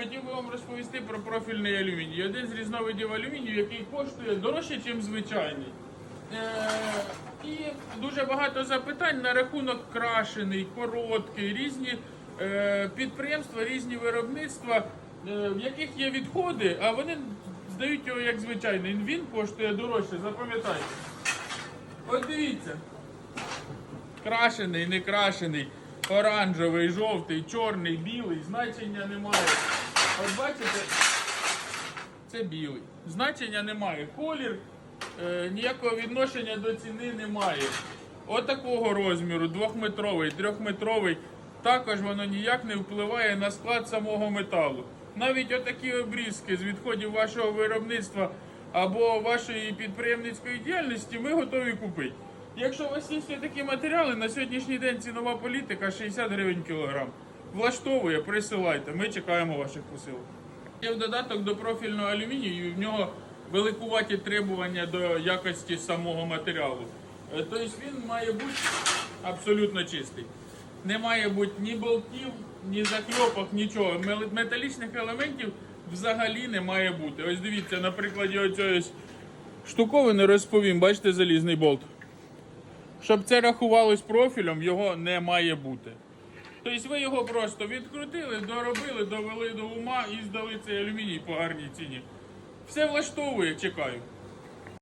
хотів би вам розповісти про профільний алюміній. Один з різновидів алюмінію, який коштує дорожче, ніж звичайний. Е, і дуже багато запитань на рахунок крашений, короткий, різні е, підприємства, різні виробництва, е, в яких є відходи, а вони здають його як звичайний. Він коштує дорожче, запам'ятайте. От дивіться. Крашений, не крашений, оранжевий, жовтий, чорний, білий, значення немає. От бачите, це білий. Значення немає. Колір е, ніякого відношення до ціни немає. Отакого розміру, двохметровий, трьохметровий, також воно ніяк не впливає на склад самого металу. Навіть отакі обрізки з відходів вашого виробництва або вашої підприємницької діяльності ми готові купити. Якщо у вас є такі матеріали, на сьогоднішній день цінова політика 60 гривень кілограм. Влаштовує, присилайте, ми чекаємо ваших посилок. Є в додаток до профільного алюмінію, і в нього великуваті требування до якості самого матеріалу. Е, Тобто він має бути абсолютно чистий. Не має бути ні болтів, ні закльопок, нічого. Металічних елементів взагалі не має бути. Ось дивіться, на прикладі оцієї штуковини розповім, бачите, залізний болт. Щоб це рахувалось профілем, його не має бути. Тобто ви його просто відкрутили, доробили, довели до ума і здали цей алюміній по гарній ціні. Все влаштовує, чекаю.